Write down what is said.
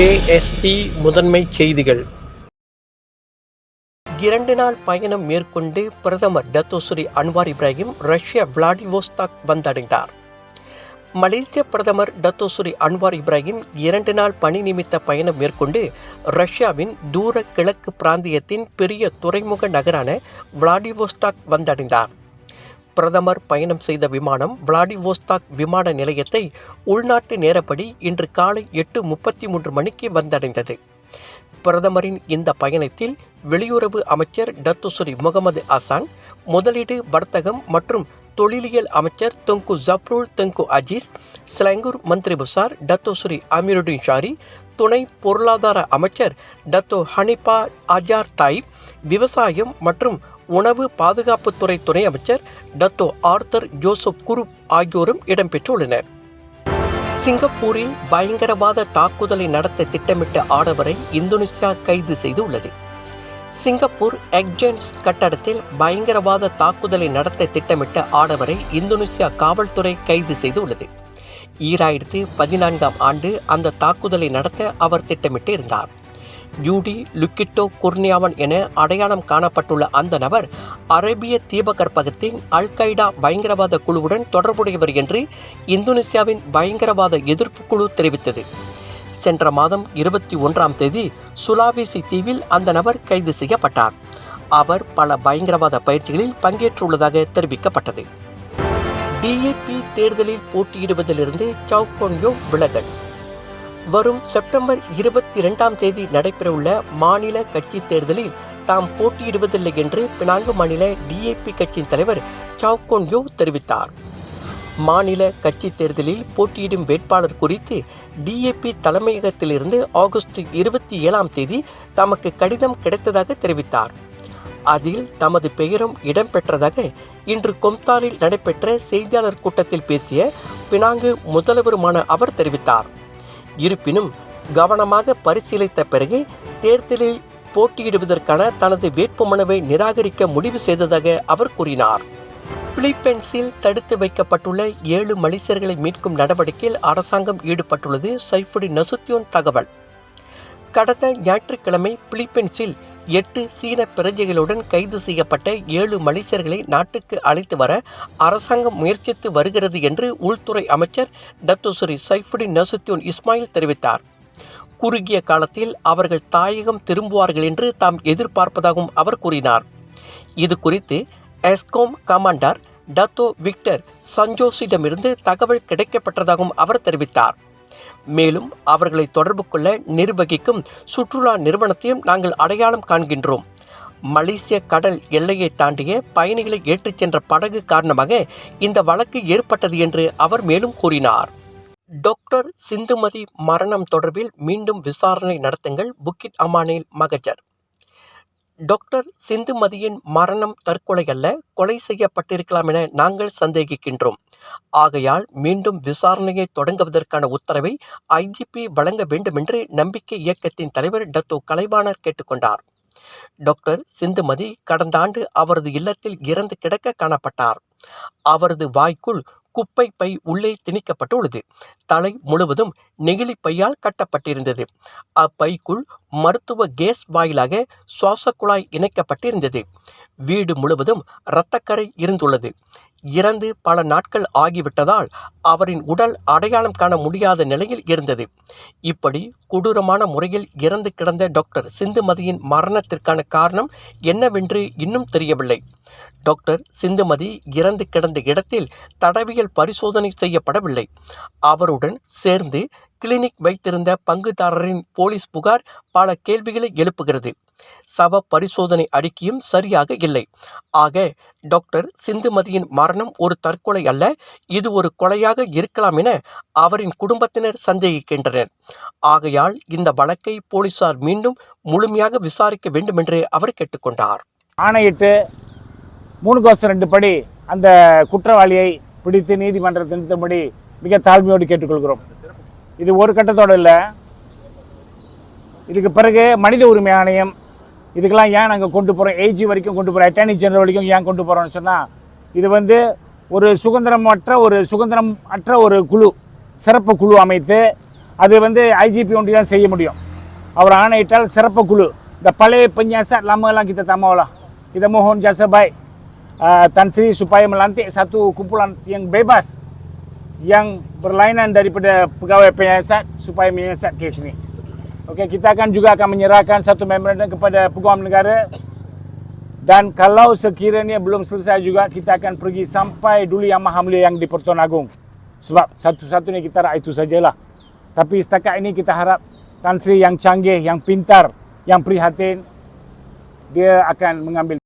KST முதன்மை செய்திகள். இரண்டு நாள் பயணம் மேற்கொண்டு பிரதமர் Datuk Seri Anwar Ibrahim Russia Vladivostok வந்தடைந்தார். மலேசிய பிரதமர் டத்தோஸ்ரீ அன்வார் இப்ராஹிம் இரண்டு நாள் பணி நிமித்த பயணம் மேற்கொண்டு ரஷ்யாவின் தூர கிழக்கு பிராந்தியத்தின் பெரிய துறைமுக நகரான விளாடிவோஸ்டாக் வந்தடைந்தார். பிரதமர் பயணம் செய்த விமானம் விளாடிவோஸ்தாக் விமான நிலையத்தை உள்நாட்டு நேரப்படி இன்று காலை எட்டு முப்பத்தி மூன்று மணிக்கு வந்தடைந்தது. பிரதமரின் இந்த பயணத்தில் வெளியுறவு அமைச்சர் டத்துசுரி முகமது அசான் முதலீடு வர்த்தகம் மற்றும் தொழிலியல் அமைச்சர் தொங்கு ஜப்ரூல் தொங்கு அஜீஸ் ஸ்லங்கூர் மந்திரி புசார் டத்தோஸ்ரீ அமீருடின் ஷாரி துணை பொருளாதார அமைச்சர் டத்தோ ஹனிபா அஜார் தாய் விவசாயம் மற்றும் உணவு பாதுகாப்புத்துறை துணை அமைச்சர் டத்தோ ஆர்த்தர் ஜோசப் குருப் ஆகியோரும் இடம்பெற்றுள்ளனர். சிங்கப்பூரில் பயங்கரவாத தாக்குதலை நடத்த திட்டமிட்ட ஆடவரை இந்தோனேசியா கைது செய்துள்ளது. சிங்கப்பூர் எக்ஜென்ஸ் கட்டடத்தில் பயங்கரவாத தாக்குதலை நடத்த திட்டமிட்ட ஆடவரை இந்தோனேசியா காவல்துறை கைது செய்துள்ளது. ஈராயிரத்து பதினான்காம் ஆண்டு அந்த தாக்குதலை நடத்த அவர் திட்டமிட்டு இருந்தார் யூடி லுக்கிட்டோ குர்னியாவன் என அடையாளம் காணப்பட்டுள்ள அந்த நபர் அரேபிய தீபகற்பகத்தின் அல் பயங்கரவாத குழுவுடன் தொடர்புடையவர் என்று இந்தோனேசியாவின் பயங்கரவாத எதிர்ப்பு குழு தெரிவித்தது. சென்ற மாதம் இருபத்தி ஒன்றாம் தேதி சுலாவேசி தீவில் அந்த நபர் கைது செய்யப்பட்டார். அவர் பல பயங்கரவாத பயிற்சிகளில் பங்கேற்றுள்ளதாக தெரிவிக்கப்பட்டது. டிஏபி தேர்தலில் போட்டியிடுவதிலிருந்து சவுகோன்யோ விலகல். வரும் செப்டம்பர் இருபத்தி இரண்டாம் தேதி நடைபெறவுள்ள மாநில கட்சி தேர்தலில் தாம் போட்டியிடுவதில்லை என்று பினாங்கு மாநில டிஏபி கட்சியின் தலைவர் சாவ்கோன்யோ தெரிவித்தார். மாநில கட்சி தேர்தலில் போட்டியிடும் வேட்பாளர் குறித்து டிஏபி தலைமையகத்திலிருந்து ஆகஸ்ட் இருபத்தி ஏழாம் தேதி தமக்கு கடிதம் கிடைத்ததாக தெரிவித்தார். அதில் தமது பெயரும் இடம்பெற்றதாக இன்று கொம்தாரில் நடைபெற்ற செய்தியாளர் கூட்டத்தில் பேசிய பினாங்கு முதல்வருமான அவர் தெரிவித்தார். இருப்பினும் கவனமாக பரிசீலித்த பிறகு தேர்தலில் போட்டியிடுவதற்கான தனது வேட்புமனுவை நிராகரிக்க முடிவு செய்ததாக அவர் கூறினார். பிலிப்பைன்ஸில் தடுத்து வைக்கப்பட்டுள்ள ஏழு மலேசியர்களை மீட்கும் நடவடிக்கையில் அரசாங்கம் ஈடுபட்டுள்ளது சைஃபுடி நசுத்தியோன் தகவல். கடந்த ஞாயிற்றுக்கிழமை பிலிப்பைன்ஸில் எட்டு சீன பிரஜைகளுடன் கைது செய்யப்பட்ட ஏழு மலேசியர்களை நாட்டுக்கு அழைத்து வர அரசாங்கம் முயற்சித்து வருகிறது என்று உள்துறை அமைச்சர் டத்துஸ்ரீ சைஃபுடின் நசுத்தியோன் இஸ்மாயில் தெரிவித்தார். குறுகிய காலத்தில் அவர்கள் தாயகம் திரும்புவார்கள் என்று தாம் எதிர்பார்ப்பதாகவும் அவர் கூறினார். இது குறித்து எஸ்கோம் கமாண்டர் டத்தோ விக்டர் சஞ்சோஸிடமிருந்து தகவல் கிடைக்கப்பட்டதாகவும் அவர் தெரிவித்தார். மேலும் அவர்களை தொடர்பு கொள்ள நிர்வகிக்கும் சுற்றுலா நிறுவனத்தையும் நாங்கள் அடையாளம் காண்கின்றோம். மலேசிய கடல் எல்லையை தாண்டிய பயணிகளை ஏற்றிச் சென்ற படகு காரணமாக இந்த வழக்கு ஏற்பட்டது என்று அவர் மேலும் கூறினார். டாக்டர் சிந்துமதி மரணம் தொடர்பில் மீண்டும் விசாரணை நடத்துங்கள். புக்கிட் அமானில் மகஜர். டாக்டர் சிந்துமதியின் மரணம் தற்கொலை அல்ல கொலை செய்யப்பட்டிருக்கலாம் என நாங்கள் சந்தேகிக்கின்றோம். ஆகையால் மீண்டும் விசாரணையை தொடங்குவதற்கான உத்தரவை ஐஜிபி வழங்க வேண்டுமென்று நம்பிக்கை இயக்கத்தின் தலைவர் டத்தோ கலைவாணர் கேட்டுக்கொண்டார். டாக்டர் சிந்துமதி கடந்த ஆண்டு அவரது இல்லத்தில் இறந்து கிடக்க காணப்பட்டார். அவரது வாய்க்குள் குப்பை பை உள்ளே திணிக்கப்பட்டுள்ளது. தலை முழுவதும் நெகிழி பையால் கட்டப்பட்டிருந்தது. அப்பைக்குள் மருத்துவ கேஸ் வாயிலாக சுவாச குழாய் இணைக்கப்பட்டிருந்தது. வீடு முழுவதும் இரத்தக்கரை இருந்துள்ளது. இறந்து பல நாட்கள் ஆகிவிட்டதால் அவரின் உடல் அடையாளம் காண முடியாத நிலையில் இருந்தது. இப்படி கொடூரமான முறையில் இறந்து கிடந்த டாக்டர் சிந்துமதியின் மரணத்திற்கான காரணம் என்னவென்று இன்னும் தெரியவில்லை. டாக்டர் சிந்துமதி இறந்து கிடந்த இடத்தில் தடவியல் பரிசோதனை செய்யப்படவில்லை. அவருடன் சேர்ந்து கிளினிக் வைத்திருந்த பங்குதாரரின் போலீஸ் புகார் பல கேள்விகளை எழுப்புகிறது. சவ பரிசோதனை அறிக்கையும் சரியாக இல்லை. ஆக டாக்டர் சிந்துமதியின் மரணம் ஒரு தற்கொலை அல்ல இது ஒரு கொலையாக இருக்கலாம் என அவரின் குடும்பத்தினர் சந்தேகிக்கின்றனர். ஆகையால் இந்த வழக்கை போலீசார் மீண்டும் முழுமையாக விசாரிக்க வேண்டும் என்று அவர் கேட்டுக்கொண்டார். ஆணையிட்டு மூணு கோஷம் ரெண்டு படி அந்த குற்றவாளியை பிடித்து நீதிமன்றத்தில் நிறுத்தும்படி மிக தாழ்மையோடு கேட்டுக்கொள்கிறோம். இது ஒரு கட்டத்தோடு இல்லை. இதுக்கு பிறகு மனித உரிமை ஆணையம் இதுக்கெல்லாம் ஏன் நாங்கள் கொண்டு போகிறோம் ஏஜி வரைக்கும் கொண்டு போகிறோம் அட்டார்னி ஜெனரல் வரைக்கும் ஏன் கொண்டு போகிறோம்னு சொன்னால் இது வந்து ஒரு சுதந்திரமற்ற ஒரு சுதந்திரம் அற்ற ஒரு குழு சிறப்பு குழு அமைத்து அது வந்து ஐஜிபி ஒன்றி தான் செய்ய முடியும் அவர் ஆணையிட்டால் சிறப்பு குழு இந்த பழைய பஞ்சாச lama kita tak mau lah. Kita mohon jasa baik uh, Tan Sri supaya melantik யங் kumpulan yang bebas yang berlainan daripada சார் penyiasat supaya menyiasat kes. Okey, kita akan juga akan menyerahkan satu memorandum kepada peguam negara dan kalau sekiranya belum selesai juga kita akan pergi sampai dulu yang Maha Mulia yang di Pertuan Agong. Sebab satu-satunya kita rak itu sajalah. Tapi setakat ini kita harap Tan Sri yang canggih, yang pintar, yang prihatin dia akan mengambil